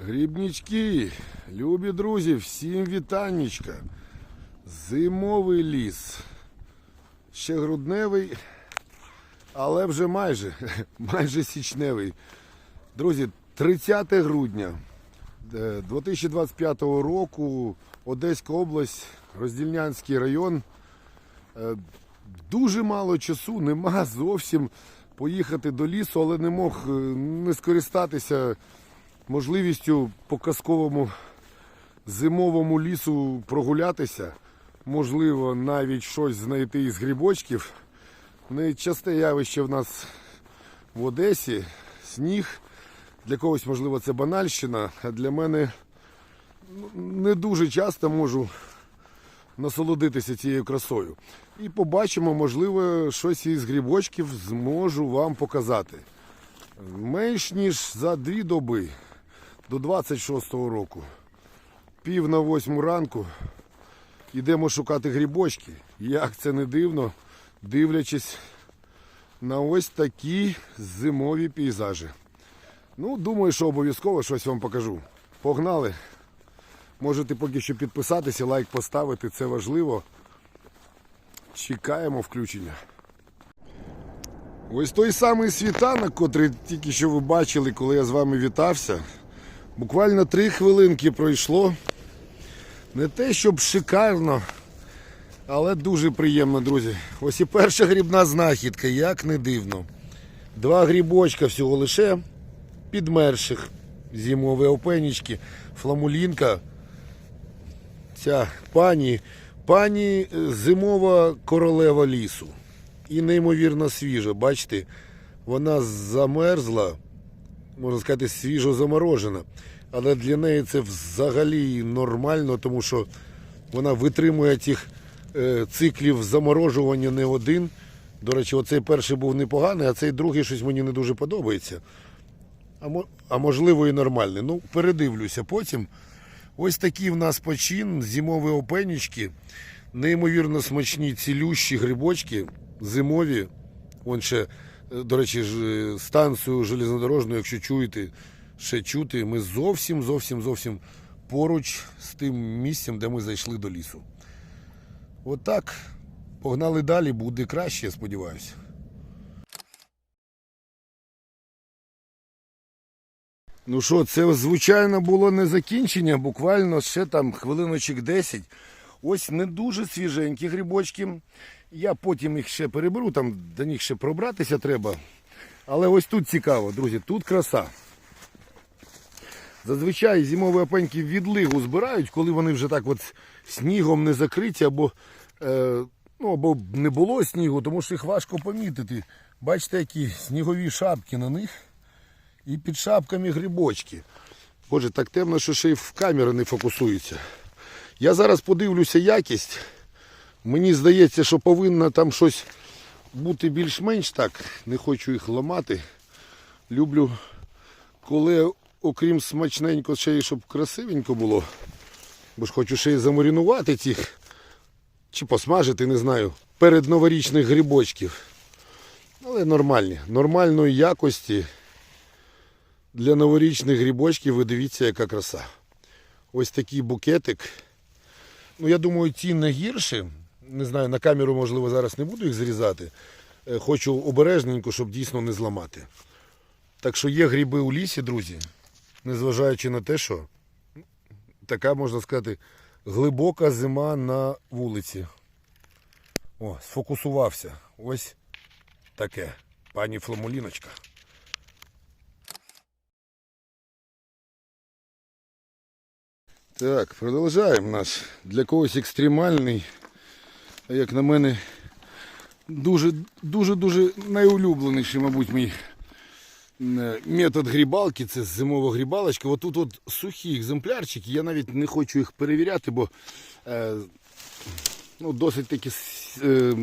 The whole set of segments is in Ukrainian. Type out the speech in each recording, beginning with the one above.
Грібнички, любі друзі, всім вітаннячка. Зимовий ліс. Ще грудневий, але вже майже, майже січневий. Друзі, 30 грудня е, 2025 року, Одеська область, Роздільнянський район. Е, Дуже мало часу, нема зовсім поїхати до лісу, але не мог е, не скористатися можливістю по казковому зимовому лісу прогулятися. Можливо, навіть щось знайти із грибочків. Нечасте явище в нас в Одесі. Сніг. Для когось, можливо, це банальщина, а для мене не дуже часто можу насолодитися цією красою. І побачимо, можливо, щось із грибочків зможу вам показати. Менш ніж за дві доби до 26-го року. Пів на восьму ранку йдемо шукати грибочки. Як це не дивно, дивлячись на ось такі зимові пейзажі. Ну, думаю, що обов'язково щось вам покажу. Погнали! Можете поки що підписатися, лайк поставити, це важливо. Чекаємо включення. Ось той самий світанок, котрий тільки що ви бачили, коли я з вами вітався. Буквально три хвилинки пройшло. Не те, щоб шикарно, але дуже приємно, друзі. Ось і перша грібна знахідка, як не дивно. Два грібочка всього лише підмерших. Зимові опенічки, фламулінка. Ця пані, пані е, зимова королева лісу. І неймовірно свіжа. Бачите, вона замерзла, можна сказати, свіжо заморожена. Але для неї це взагалі нормально, тому що вона витримує цих е, циклів заморожування не один. До речі, оцей перший був непоганий, а цей другий щось мені не дуже подобається. А, можливо і нормальний. Ну, передивлюся потім. Ось такі в нас почин, зимові опенічки, неймовірно смачні цілющі грибочки, зимові. Вон ще, до речі, е, станцію железнодорожну, якщо чуєте, ще чути, ми зовсім, зовсім, зовсім поруч з тим місцем, де ми зайшли до лісу. Отак. Погнали далі, буде краще, сподіваюся. Ну що, це звичайно було не закінчення, буквально ще там хвилиночок 10. Ось не дуже свіженькі грибочки. Я потім їх ще переберу, там до них ще пробратися треба. Але ось тут цікаво, друзі, тут краса. Зазвичай зимові опеньки відлигу збирають, коли вони вже так от снігом не закриті, або, е, ну, або не було снігу, тому що їх важко помітити. Бачите, які снігові шапки на них і під шапками грибочки. Боже, так темно, що ще й в камері не фокусується. Я зараз подивлюся якість. Мені здається, що повинно там щось бути більш-менш так. Не хочу їх ламати. Люблю, коли, окрім смачненько, ще й щоб красивенько було. Бо ж хочу ще й замаринувати цих, чи посмажити, не знаю, перед новорічних грибочків. Але нормальні, нормальної якості. Для новорічних грибочків ви дивіться, яка краса. Ось такий букетик. Ну, я думаю, ці не гірші. Не знаю, на камеру, можливо, зараз не буду їх зрізати. Е, Хочу обережненько, щоб дійсно не зламати. Так що є гриби у лісі, друзі, незважаючи на те, що така, можна сказати, глибока зима на вулиці. О, сфокусувався. Ось таке. Пані Фламуліночка. Так, продовжаємо наш для когось екстремальний, як на мене, дуже дуже дуже найулюбленіший, мабуть, мій метод грібалки це зимова грібалочка. От тут от сухі екземплярчики, я навіть не хочу їх перевіряти, бо е, ну, досить такі е,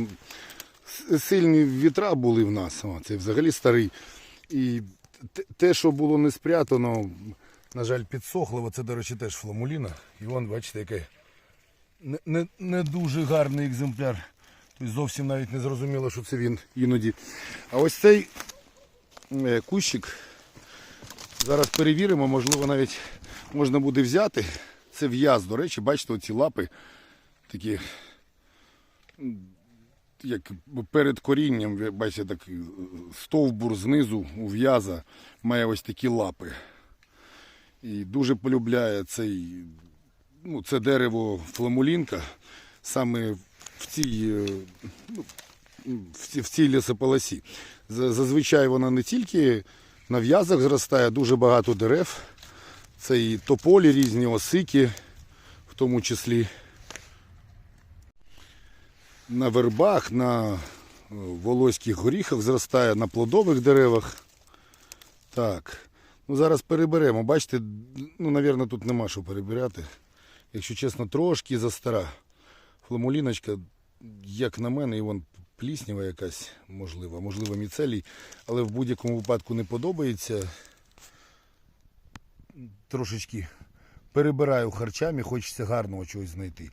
сильні вітра були в нас. Це взагалі старий. І те- що було не спрятано, на жаль, підсохло. Це, до речі, теж фламуліна. І вон, бачите, який не, не, дуже гарний екземпляр. Тобто зовсім навіть не зрозуміло, що це він іноді. А ось цей е, кущик. Зараз перевіримо, можливо, навіть можна буде взяти. Це в'яз, до речі, бачите, оці лапи такі, як перед корінням, бачите, так, стовбур знизу у в'яза має ось такі лапи. І дуже полюбляє цей, ну, це дерево фламулінка саме в цій, е, ну, в цій, лісополосі. Зазвичай вона не тільки на в'язах зростає, дуже багато дерев. Це і тополі різні, осики, в тому числі. На вербах, на е, волоських горіхах зростає, на плодових деревах. Так. Ну, зараз переберемо. Бачите, ну, напевно, тут нема що перебирати. Якщо чесно, трошки застара. Фламуліночка, як на мене, і вон пліснява якась, можливо, можливо, міцелій, але в будь-якому випадку не подобається. Трошечки перебираю харчами, хочеться гарного чогось знайти.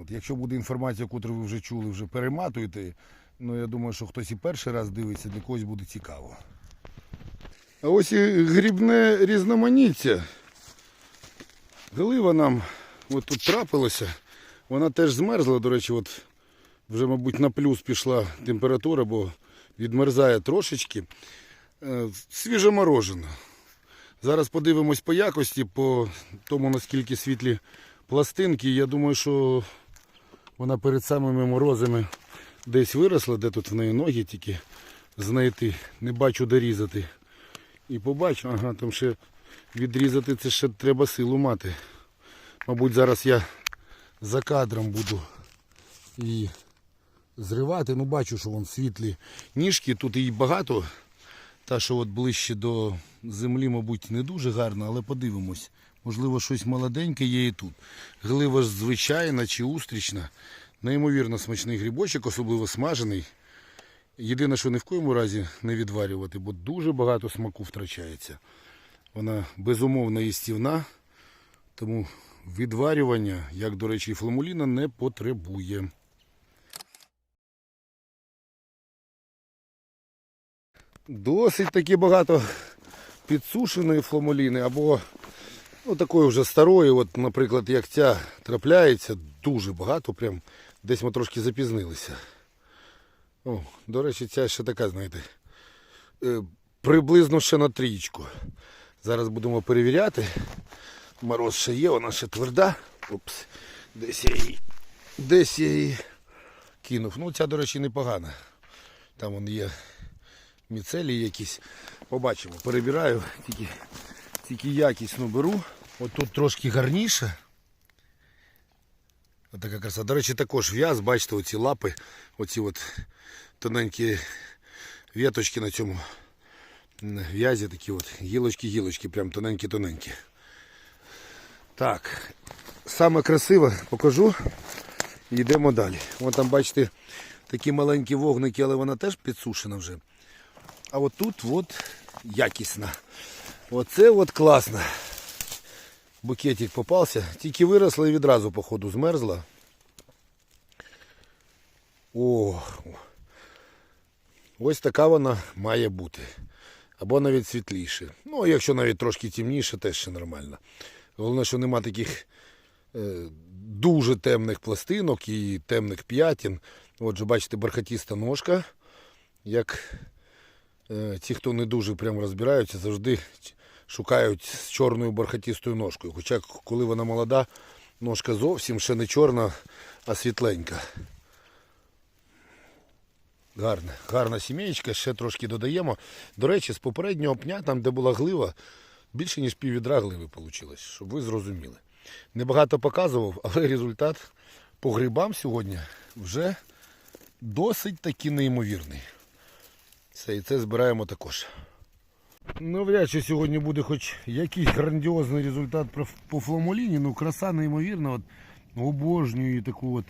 От, якщо буде інформація, яку ви вже чули, вже перематуєте, ну я думаю, що хтось і перший раз дивиться, для когось буде цікаво. А ось і грібне різноманіття. Глива нам от тут трапилося. Вона теж змерзла, до речі, от вже, мабуть, на плюс пішла температура, бо відмерзає трошечки. Е, Свіжоморожена. Зараз подивимось по якості, по тому, наскільки світлі пластинки. Я думаю, що вона перед самими морозами десь виросла, де тут в неї ноги тільки знайти. Не бачу де різати. І побачу, ага, там ще відрізати це ще треба силу мати. Мабуть, зараз я за кадром буду її зривати. Ну, бачу, що вон світлі ніжки, тут її багато. Та, що от ближче до землі, мабуть, не дуже гарна, але подивимось. Можливо, щось молоденьке є і тут. Глива ж звичайна чи устрічна. Неймовірно смачний грибочок, особливо смажений. Єдине, що ні в коєму разі не відварювати, бо дуже багато смаку втрачається. Вона безумовно їстівна, тому відварювання, як, до речі, фламуліна, не потребує. Досить таки багато підсушеної фламуліни або ну, такої вже старої, от, наприклад, як ця трапляється, дуже багато, прям десь ми трошки запізнилися. О, до речі, ця ще така, знаєте, е, приблизно ще на трієчку. Зараз будемо перевіряти. Мороз ще є, вона ще тверда. Упс, десь я її, десь я її кинув. Ну, ця, до речі, непогана. Там вон є міцелії якісь. Побачимо. Перебираю, тільки, тільки якісно беру. От тут трошки гарніше. Ось така краса. До речі, також в'яз, бачите, оці лапи, оці от тоненькі віточки на цьому в'язі, такі от гілочки-гілочки, прям тоненькі-тоненькі. Так, саме красиве покажу йдемо далі. Вон там, бачите, такі маленькі вогники, але вона теж підсушена вже. А от тут от якісна. Оце от класно. Букетик попався. Тільки виросла і відразу, походу, змерзла. О, ось така вона має бути. Або навіть світліше. Ну, а якщо навіть трошки темніше, теж ще нормально. Головне, що нема таких е, дуже темних пластинок і темних п'ятін. Отже, бачите, бархатіста ножка. Як е, ті, хто не дуже прям розбираються, завжди шукають з чорною бархатістою ножкою. Хоча коли вона молода, ножка зовсім ще не чорна, а світленька. Гарна, гарна сім'єчка, ще трошки додаємо. До речі, з попереднього пня, там де була глива, більше ніж пів відра гливи вийшло, щоб ви зрозуміли. Небагато показував, але результат по грибам сьогодні вже досить таки неймовірний. Все, і це збираємо також. Навряд чи сьогодні буде хоч якийсь грандіозний результат по фламуліні, ну краса неймовірна. От, обожнюю таку от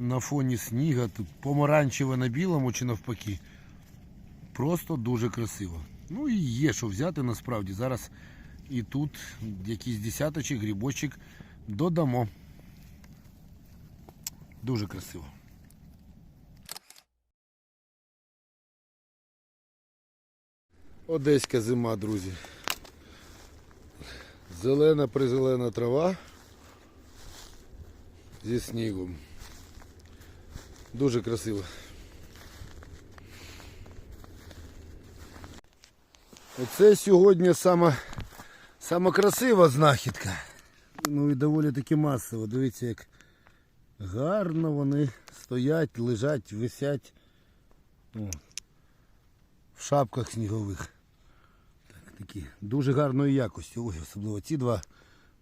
на фоні сніга, тут помаранчеве на білому чи навпаки. Просто дуже красиво. Ну і є що взяти насправді. Зараз і тут якийсь десяточок, грибочок додамо. Дуже красиво. Одеська зима, друзі. Зелена призелена трава зі снігом. Дуже красиво. Оце сьогодні сама, сама красива знахідка. Ну і доволі таки масово. Дивіться, як гарно вони стоять, лежать, висять О, в шапках снігових. Так, такі дуже гарної якості. Ой, особливо ці два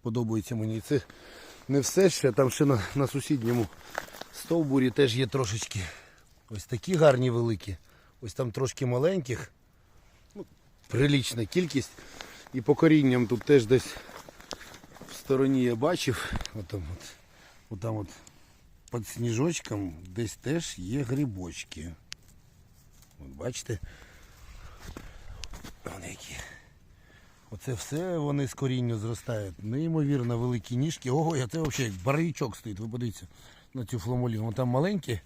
подобаються мені. Це не все ще, там ще на, на сусідньому стовбурі теж є трошечки. Ось такі гарні великі. Ось там трошки маленьких. Ну, прилічна кількість. І по корінням тут теж десь в стороні я бачив. Отам от, отам от під сніжочком десь теж є грибочки. От бачите? Вони які. Оце все вони з коріння зростають. Неймовірно великі ніжки. Ого, я це взагалі як барвічок стоїть. Ви подивіться на цю фламуліну. Вон там маленькі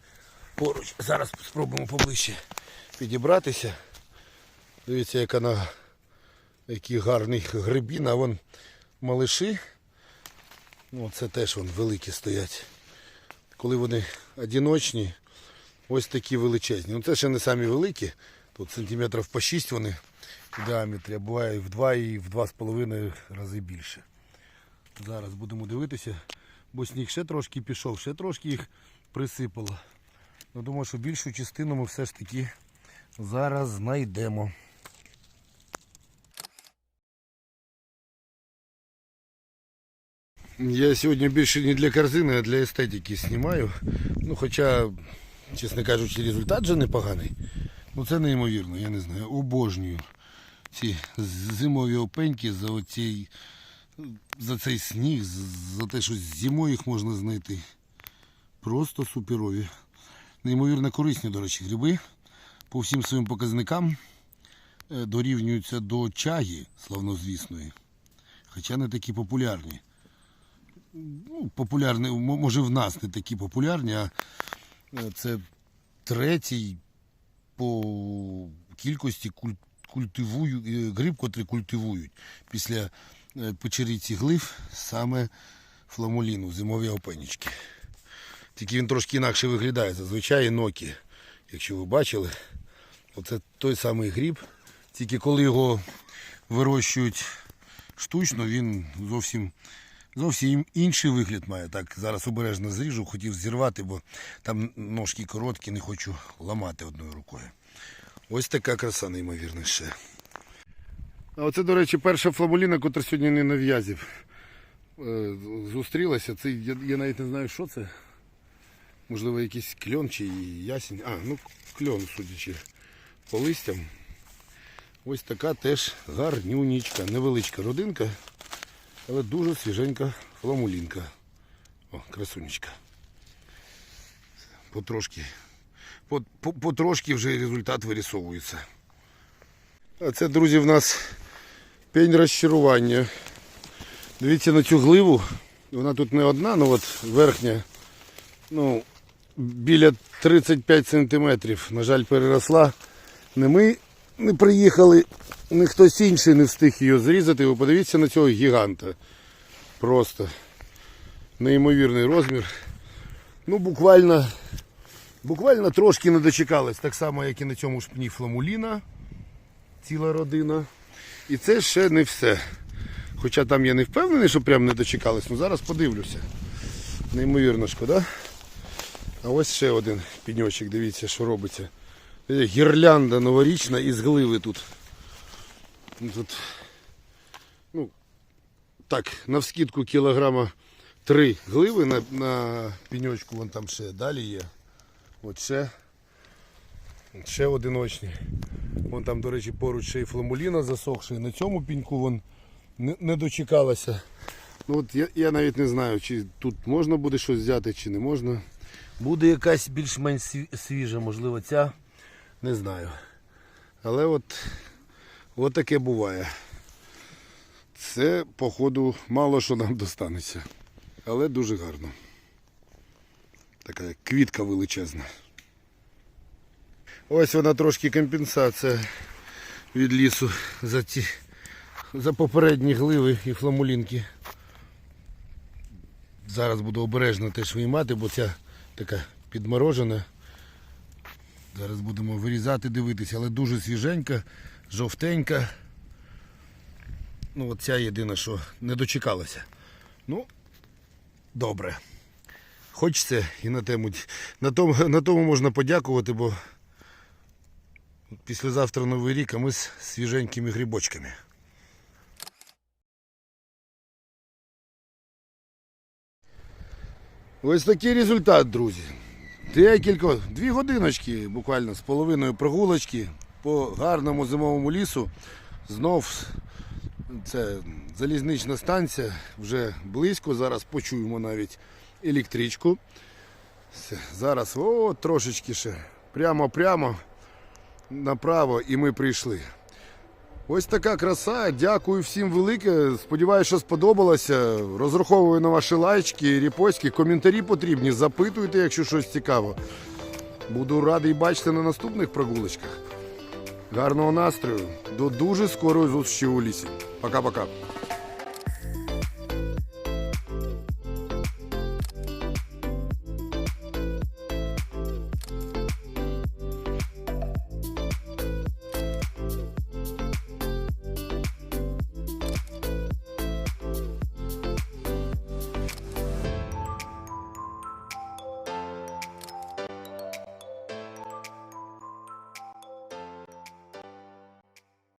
поруч. Зараз спробуємо поближче підібратися. Дивіться, яка на які гарні грибіна, а вон малиші. Ну, це теж вон великі стоять. Коли вони одиночні, ось такі величезні. Ну це ще не самі великі. Тут сантиметрів по 6 вони в діаметрі, а буває в 2 і в 2,5 рази більше. Зараз будемо дивитися, бо сніг ще трошки пішов, ще трошки їх присипало. Ну, думаю, що більшу частину ми все ж таки зараз знайдемо. Я сьогодні більше не для корзини, а для естетики знімаю. Ну, хоча, чесно кажучи, результат же непоганий. Ну це неймовірно, я не знаю. Обожнюю ці зимові опеньки за оцей, за цей сніг, за те, що зимою їх можна знайти. Просто суперові. Неймовірно корисні, до речі, гриби. По всім своїм показникам е, дорівнюються до чаги славнозвісної. Хоча не такі популярні ну, популярні, може в нас не такі популярні, а е, це третій по кількості куль- культивую, е, гриб, котрий культивують після е, печериці глив саме фламуліну, зимові опенічки. Тільки він трошки інакше виглядає. Зазвичай нокі, якщо ви бачили, оце той самий гриб. Тільки коли його вирощують штучно, він зовсім Зовсім інший вигляд має. Так, зараз обережно зріжу, хотів зірвати, бо там ножки короткі, не хочу ламати одною рукою. Ось така краса, неймовірна ще. А оце, до речі, перша фламуліна, котра сьогодні не на в'язі е, зустрілася. Це я, я навіть не знаю, що це. Можливо, якийсь кльон чи ясінь. А, ну кльон, судячи по листям. Ось така теж гарнюнічка, невеличка родинка. Але дуже свіженька фламулінка. О, красунечка. Потрошки. По, по, потрошки вже результат вирісовується. А це, друзі, в нас пень розчарування. Дивіться на цю гливу. Вона тут не одна, ну от верхня. Ну, біля 35 сантиметрів. На жаль, переросла. Не ми не приїхали, ні хтось інший не встиг її зрізати. Ви подивіться на цього гіганта. Просто неймовірний розмір. Ну, буквально, буквально трошки не дочекались, так само, як і на цьому ж пні фламуліна, ціла родина. І це ще не все. Хоча там я не впевнений, що прям не дочекались, ну зараз подивлюся. Неймовірно шкода. А ось ще один піньочок, дивіться, що робиться. Е, Гірлянда новорічна із гливи тут. Ну, Тут, ну, так, навскидку кілограма три гливи на, на піньочку, вон там ще далі є. От ще. Ще одиночні. Вон там, до речі, поруч ще й фламуліна засохша. І на цьому піньку вон не, не дочекалася. Ну от я, я навіть не знаю, чи тут можна буде щось взяти, чи не можна. Буде якась більш-менш свіжа, можливо, ця. Не знаю. Але от, от таке буває. Це, походу, мало що нам достанеться. Але дуже гарно. Така квітка величезна. Ось вона трошки компенсація від лісу за ці за попередні гливи і фламулінки. Зараз буду обережно теж виймати, бо ця така підморожена. Зараз будемо вирізати, дивитися, але дуже свіженька, жовтенька. Ну, от єдина, що не дочекалася. Ну, добре. Хочеться і на тему. На тому, на тому можна подякувати, бо післязавтра Новий рік, а ми з свіженькими грибочками. Ось такий результат, друзі. Декілька, дві годиночки буквально з половиною прогулочки по гарному зимовому лісу. Знов це залізнична станція, вже близько. Зараз почуємо навіть електричку. Зараз о, трошечки ще прямо-прямо направо і ми прийшли. Ось така краса. Дякую всім велике. Сподіваюся, що сподобалося. Розраховую на ваші лайчки, ріпоськи, коментарі потрібні. Запитуйте, якщо щось цікаво. Буду радий бачити на наступних прогулочках. Гарного настрою. До дуже скорої зустрічі у лісі. Пока-пока.